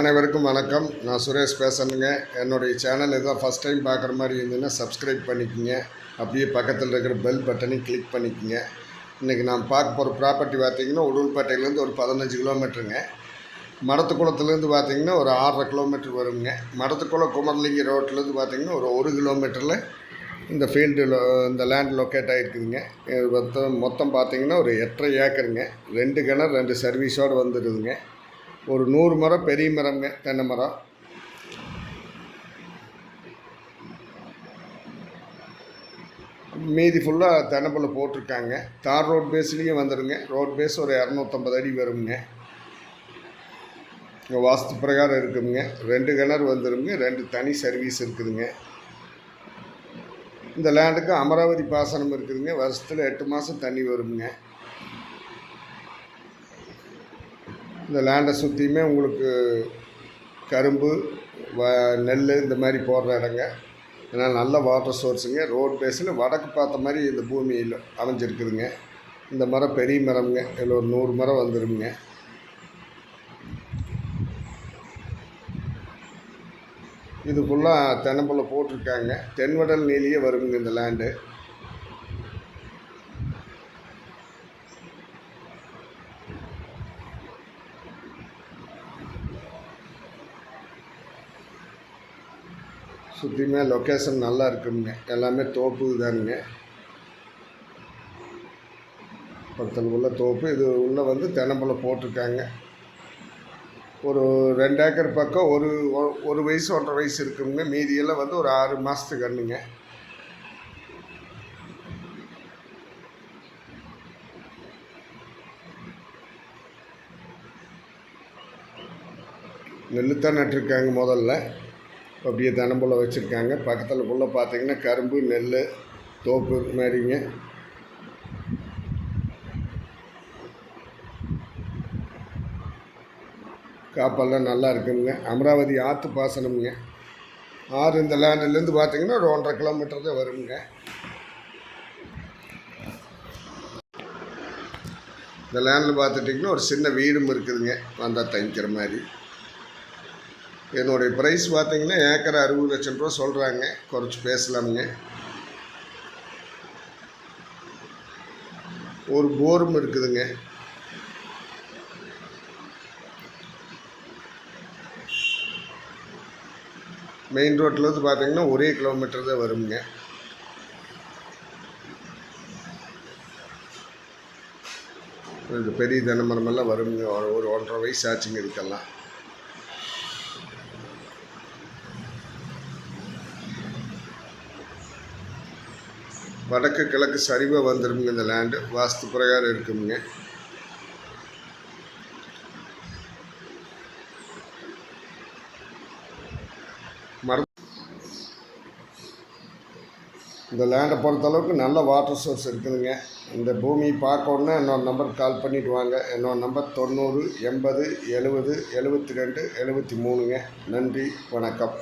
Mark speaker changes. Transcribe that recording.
Speaker 1: அனைவருக்கும் வணக்கம். நான் சுரேஷ் பேசணுங்க. என்னுடைய சேனல் எதாவது ஃபஸ்ட் டைம் பார்க்குற மாதிரி இருந்ததுன்னா சப்ஸ்கிரைப் பண்ணிக்கோங்க. அப்படியே பக்கத்தில் இருக்கிற பெல் பட்டனையும் கிளிக் பண்ணிக்கோங்க. இன்றைக்கி நான் பார்க்க போகிற ப்ராப்பர்ட்டி பார்த்திங்கன்னா உடுவல்பேட்டையிலேருந்து ஒரு பதினஞ்சு கிலோமீட்டருங்க மடத்துக்குளத்துலேருந்து பார்த்திங்கன்னா ஒரு ஆறரை கிலோமீட்டர் வருங்க. மடத்துக்குளம் குமரலிங்க ரோட்லேருந்து பார்த்திங்கன்னா ஒரு ஒரு கிலோமீட்டரில் இந்த ஃபீல்டு இந்த லேண்ட் லொக்கேட் ஆகிருக்குதுங்க மொத்தம் மொத்தம் பார்த்திங்கன்னா ஒரு எட்டரை ஏக்கருங்க. ரெண்டு கிணறு ரெண்டு சர்வீஸோடு வந்துடுதுங்க ஒரு நூறு மரம் பெரிய மரம்ங்க தென்னை மரம். மீதி ஃபுல்லாக தென்னம்பிள்ளை போட்டிருக்காங்க. தார் ரோட் பேஸ்லேயும் வந்துடுங்க ரோட் பேஸ் ஒரு இரநூத்தம்பது அடி வருங்க. இங்கே வாஸ்து பிரகாரம் இருக்குதுங்க ரெண்டு கிணறு வந்துடுங்க ரெண்டு தனி சர்வீஸ் இருக்குதுங்க. இந்த லேண்டுக்கு அமராவதி பாசனம் இருக்குதுங்க. வருஷத்தில் எட்டு மாதம் தண்ணி வருங்க. இந்த லேண்டை சுற்றியுமே உங்களுக்கு கரும்பு வ நெல் இந்த மாதிரி போடுற இடங்க. ஏன்னா நல்ல வாட்டர் சோர்ஸுங்க ரோட் பேஸில் வடக்கு பார்த்த மாதிரி இந்த பூமியில் அமைஞ்சிருக்குதுங்க. இந்த மரம் பெரிய மரம்ங்க. இதில் ஒரு நூறு மரம் வந்துடுங்க இது ஃபுல்லாக போட்டிருக்காங்க. தென்வடல் நீலியே வருங்க இந்த லேண்டு சுற்றியுமே லொக்கேஷன் நல்லா இருக்குங்க எல்லாமே தோப்பு தானுங்க. பக்கத்தில் உள்ள தோப்பு இது உள்ளே வந்து தென்னம்பழம் போட்டிருக்காங்க. ஒரு ரெண்டு ஏக்கர் பக்கம் ஒரு ஒ- ஒரு வயசு ஒன்றரை வயசு இருக்குங்க மீதியெல்லாம் வந்து ஒரு ஆறு மாதத்துக்கு கண்ணுங்க. நெல்லுத்தான் நட்டிருக்காங்க முதல்ல. அப்படியே தென்னம்புள்ள வச்சுருக்காங்க. பக்கத்தில் புள்ள பார்த்தீங்கன்னா கரும்பு நெல் தோப்பு மாதிரிங்க. காப்பெல்லாம் நல்லா இருக்குங்க. அமராவதி ஆற்று பாசனம்ங்க. ஆறு இந்த லேண்டிலேருந்து பார்த்தீங்கன்னா ஒரு ஒன்றரை கிலோமீட்டர் தான் வருங்க. இந்த லேண்டில் பார்த்துட்டிங்கன்னா ஒரு சின்ன வீடும் இருக்குதுங்க. வந்தால் தங்கிக்கிற மாதிரி. என்னுடைய ப்ரைஸ் பார்த்தீங்கன்னா ஏக்கர் அறுபது லட்சம் ரூபா சொல்கிறாங்க குறைச்சி பேசலாமுங்க. ஒரு போரும் இருக்குதுங்க. மெயின் ரோட்லேருந்து பார்த்தீங்கன்னா ஒரே கிலோமீட்டர் தான் வருங்க. இது பெரிய தென்னை மரமெல்லாம் வருங்க. ஒரு ஒன்றரை வயசு ஆச்சுங்க இதுக்கெல்லாம். வடக்கு கிழக்கு சரிவாக வந்துருங்க இந்த லேண்டு வாஸ்து பிரகாரம் இருக்குங்க. மர இந்த லேண்டை பொறுத்தளவுக்கு நல்ல வாட்டர் சோர்ஸ் இருக்குதுங்க. இந்த பூமி பார்க்கணுன்னா என்னோட நம்பருக்கு கால் பண்ணிவிட்டு வாங்க. என்னோட நம்பர் தொண்ணூறு எண்பது எழுபது எழுபத்தி ரெண்டு எழுபத்தி மூணுங்க. நன்றி வணக்கம்.